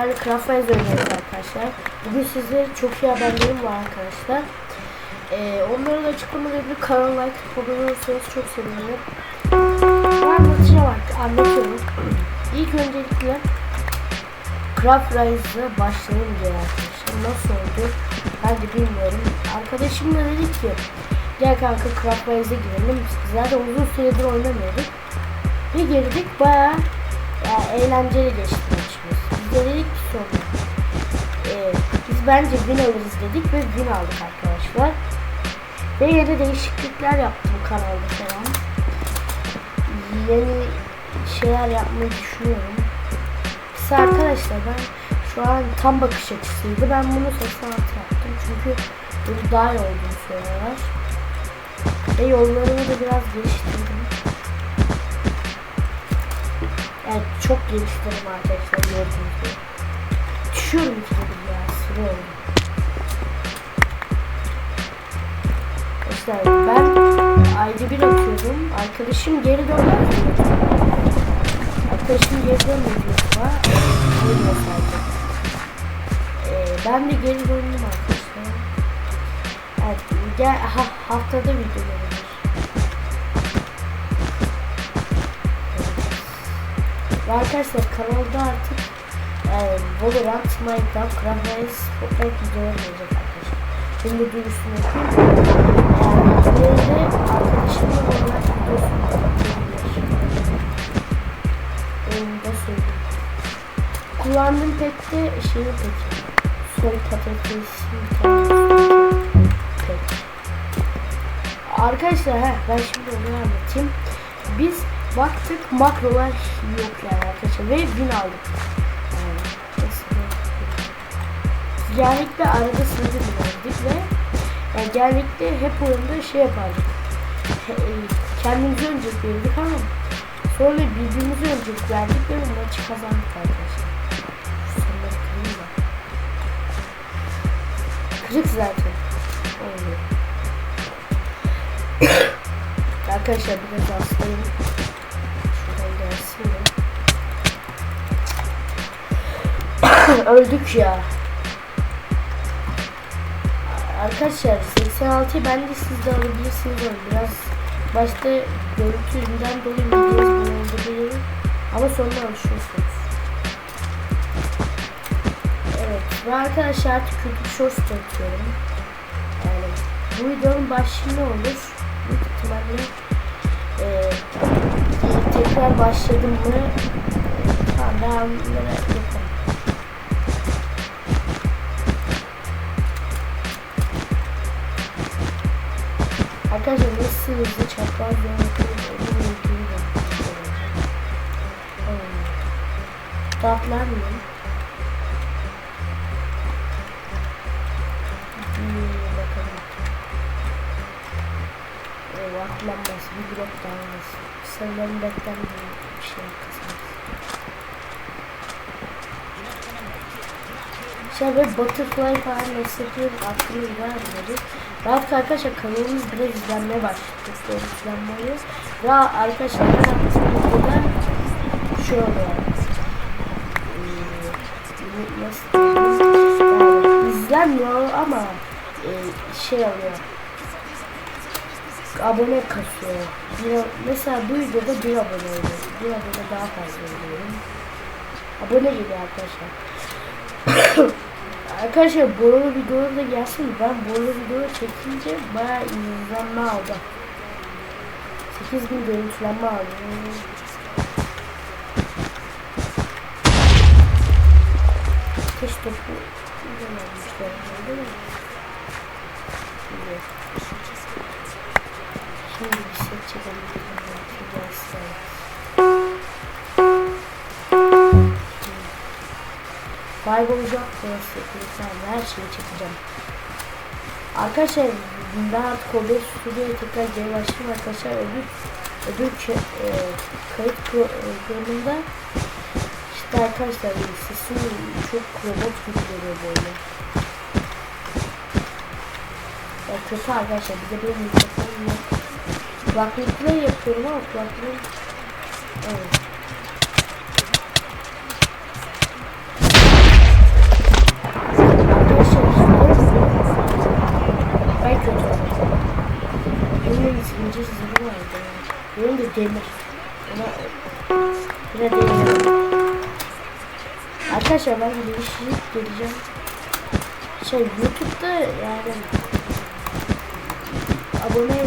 E, bugün sizlerle Craft Rise oynuyoruz arkadaşlar. Bugün size çok iyi haberlerim var arkadaşlar. E, onların açıklamaları bir kanal like olursanız çok sevinirim. Ben anlatacağım artık anlatıyorum. İlk öncelikle Craft başlayalım diye arkadaşlar. Nasıl oldu ben de bilmiyorum. Arkadaşım da dedi ki gel kanka Craft Rise'a girelim. Zaten uzun süredir oynamıyorduk. Bir girdik baya ya, eğlenceli geçti bence win alırız dedik ve win aldık arkadaşlar. Ve yeni değişiklikler yaptım kanalda falan. Yeni şeyler yapmayı düşünüyorum. Biz arkadaşlar ben şu an tam bakış açısıydı. Ben bunu 86 yaptım. Çünkü bunu daha iyi olduğunu söylüyorlar. Ve yollarımı da biraz geliştirdim. Yani çok geliştirdim arkadaşlar gördüğünüz gibi. Düşüyorum ikide sıra oldu. Arkadaşlar ben ayda bir atıyordum. Arkadaşım geri döner mi? Arkadaşım geri dönmedi yoksa. Ee, ben de geri döndüm arkadaşlar. Evet, gel, ha, haftada video gelir. Ve arkadaşlar kanalda artık e, Valorant, Minecraft, Craft Fortnite videoları gelecek arkadaşlar. Da duyurusunu yapayım. Yani ileride arkadaşımla Valorant videosu atabilir. Onu da. Kullandığım pek de şeyi peki. Soy patatesin pek. Arkadaşlar he, ben şimdi onu anlatayım. Biz baktık makrolar yok yani arkadaşlar ve win aldık. Genellikle arada sınırı bilirdik ve yani genellikle hep oyunda şey yapardık. E, Kendimizi öncelik verirdik ama sonra birbirimize öncelik verdik ve maçı kazandık arkadaşlar. Kırık zaten. Arkadaşlar biraz hastayım. Öldük ya. Arkadaşlar 86'yı ben de siz de alabilirsiniz biraz başta görüntü yüzünden dolayı videonuz bulunduğu ama sonra alışıyorsunuz. Evet ve arkadaşlar artık kötü shorts da. Yani bu videonun başlığı ne olur? Büyük ihtimalle e, tekrar başladım mı tamam ben bunlara yaparım. Arkadaşlar nasıl hızlı çapraz de Tatlar mı? Atlanmaz. Bir blok daha olmaz. Sanırım beklenmiyor bir şey. Şey böyle butterfly falan nasıl yapıyoruz aklımız böyle. Rahat arkadaşlar kanalımız biraz izlenmeye başladı. Çok izlenmeye. Ve arkadaşlar ben videoda şey oluyor. Ee, izlenmiyor ama e, şey oluyor. Abone kasıyor. Bir, mesela bu videoda bir abone oluyor. Bir abone daha fazla oluyorum. Abone geliyor arkadaşlar. Arkadaşlar Borolu videoları da gelsin. Ben Borolu videoyu çekince bayağı izlenme aldı. 8000 görüntülenme aldı. Ateş topu izlememişler. Şimdi, bir set çekelim. Kaybolacak burası. Lütfen her şeyi çekeceğim. Arkadaşlar ben artık OBS Studio'ya tekrar geri başladım arkadaşlar. Öbür, öbür e, kayıt programında işte arkadaşlar sesim çok robot gibi geliyor böyle. Ya kötü arkadaşlar bir de benim mikrofonum yok. Kulaklıkla yapıyorum ama kulaklığım evet. Demir. Ona yine demir. Arkadaşlar ben değişiklik geleceğim. Şey YouTube'da yani abone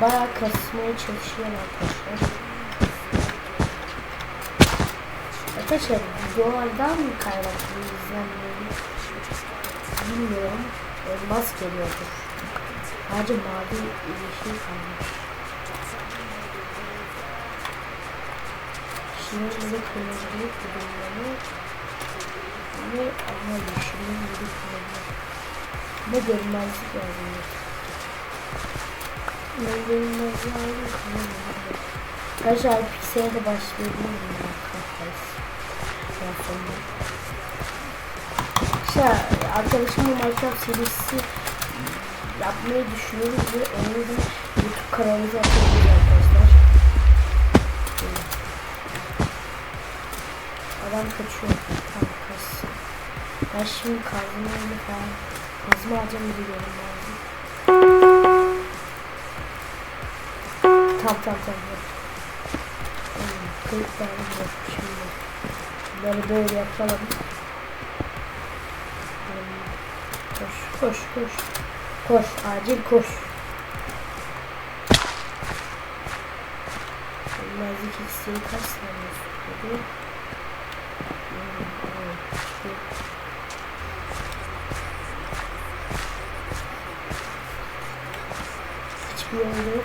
bayağı kasmaya çalışıyorum arkadaşlar. Arkadaşlar videolardan mı kaynaklı izlenmeyi bilmiyorum. Elmas geliyordur. Sadece mavi yeşil kalmış. Şimdi böyle kırmızılık bölümleri ve ama yeşilin bir bölümleri. Ve görünmezlik yazıyor. Ben görünmezlik aldım kırmızılık. Arkadaşlar Pixel'e de başlayabilirim ya kahretsin. Ya sonra. İşte arkadaşımla Minecraft serisi yapmayı düşünüyoruz ve onu da YouTube kanalımıza atabiliriz kaçıyor. Tamam kaçsın. Ben şimdi kazma elini falan kazma alacağım görüm lazım. Tamam tamam tamam. Kırık tane yok şimdi. Bunları böyle yapalım. Koş koş koş. Koş acil koş. Nazik iksiri kaç saniye sürüyordu? Hmm, evet, işte. Hiçbir yol yok.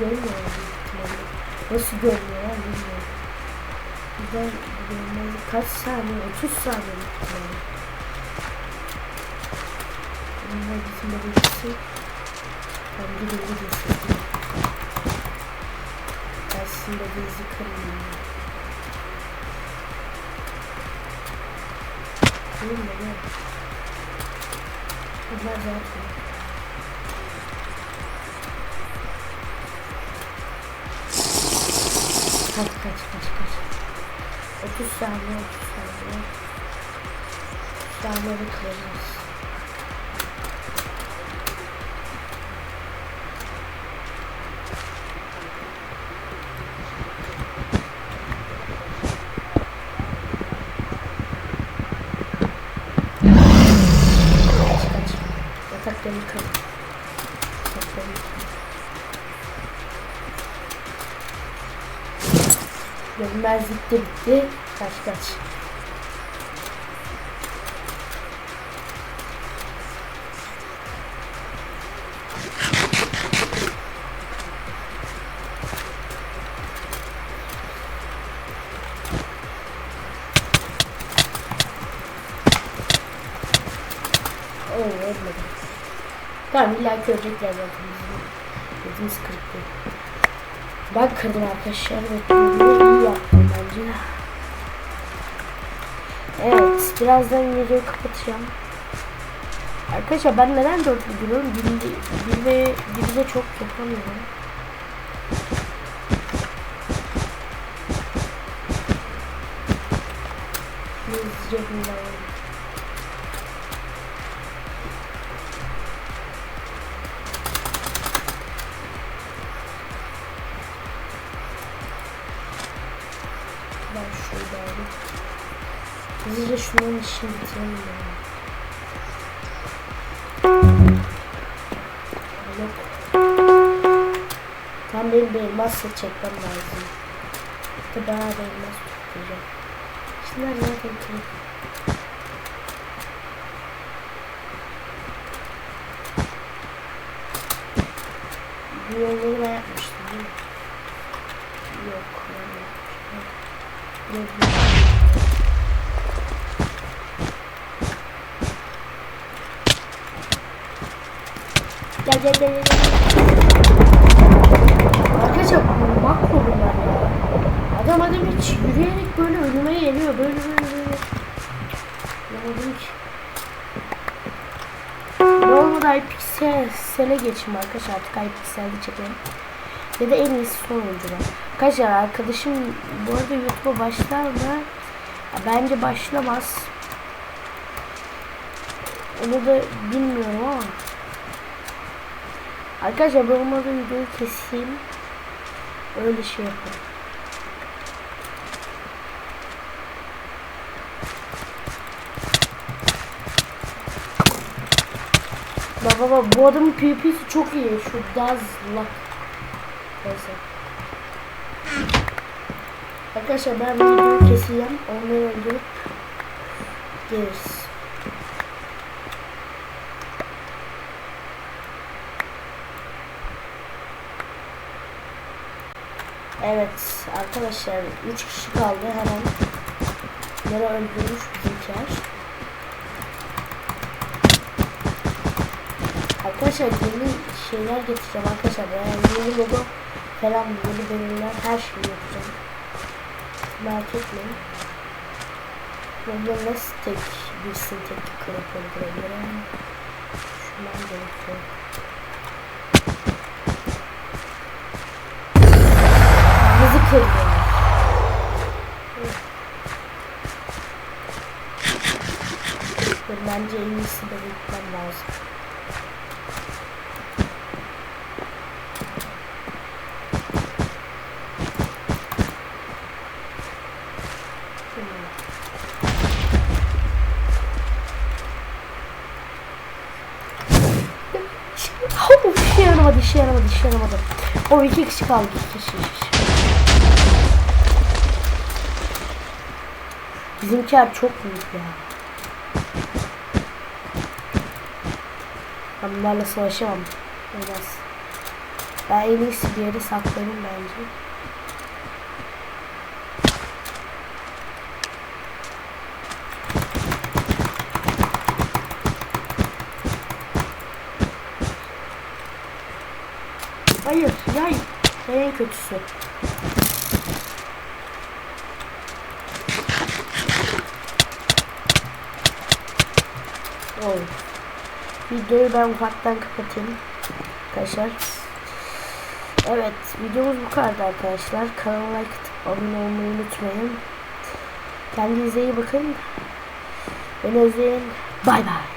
Görmüyor. Nasıl görmüyor lan bilmiyorum. Buradan görmez kaç saniye? 30 saniye ihtimalle. Bunlar bizim bebekisi. Ben bir de bir de Aslında bizi kırmıyor. Değil mi? Bunlar zaten. Kaç kaç kaç kaç. 30 saniye 30 saniye. 30 saniye kaç. Yataklarını kır. Yataklarını kır. Görünmezlik de bitti. Kaç kaç. Oo ölmedi. Tamam illa ki ölecekler zaten. Gözümüz kırık değil. Ben kırdım arkadaşlar iyi yaptım bence. Evet, birazdan videoyu kapatacağım. Arkadaşlar ben neden 4 videoyorum? Bir, bir ve bir de çok yapamıyorum. Hızlıca bundan. Şunun işini. Yok. Tam benim bir elmas set çekmem lazım. İşte bayağı bir elmas tutacağım. Şunlar zaten kırık. Bu yolları ben yapmıştım değil mi? Yok. ben yapmıştım. Yok, yok. Gel gel gel gel. Arkadaşlar makro bunlar. Adam adam hiç yürüyerek böyle önüme geliyor. Böyle böyle böyle. Anlamadım ki. Ne olmadı iPixel'e geçeyim arkadaşlar. Artık iPixel'de çekelim. Ya da en iyisi son oyuncular. Arkadaşlar arkadaşım bu arada YouTube'a başlar mı? Bence başlamaz. Onu da bilmiyorum ama. Arkadaşlar ben olmadı videoyu keseyim. Öyle şey yapalım. Baba baba bu adamın PvP'si çok iyi. Şu Dazlak. Neyse. Arkadaşlar ben videoyu keseceğim. Onları öldürüp geliriz. Evet arkadaşlar 3 kişi kaldı hemen. Yara öldürmüş bizimkiler. Arkadaşlar yeni şeyler getireceğim arkadaşlar. Yani yeni logo falan yeni bölümler her şeyi yapacağım. Merak etmeyin. Burada nasıl tek bir tek kırıp öldürebilirim? Şundan gerekiyor. Bizi kırıyor. Bence en iyisi de gitmem lazım. İşe yaramadı, işe yaramadı, işe yaramadı. O iki kişi kaldı, iki kişi. iki kişi. Bizimkiler çok büyük ya. Ben bunlarla savaşamam. Olmaz. Ben en iyisi bir yere saklarım bence. Hayır, yay. En kötüsü. Oh. Videoyu ben ufaktan kapatayım. Arkadaşlar. Evet, videomuz bu kadar arkadaşlar. Kanala like atıp abone olmayı unutmayın. Kendinize iyi bakın. Beni özleyin. Bay bay.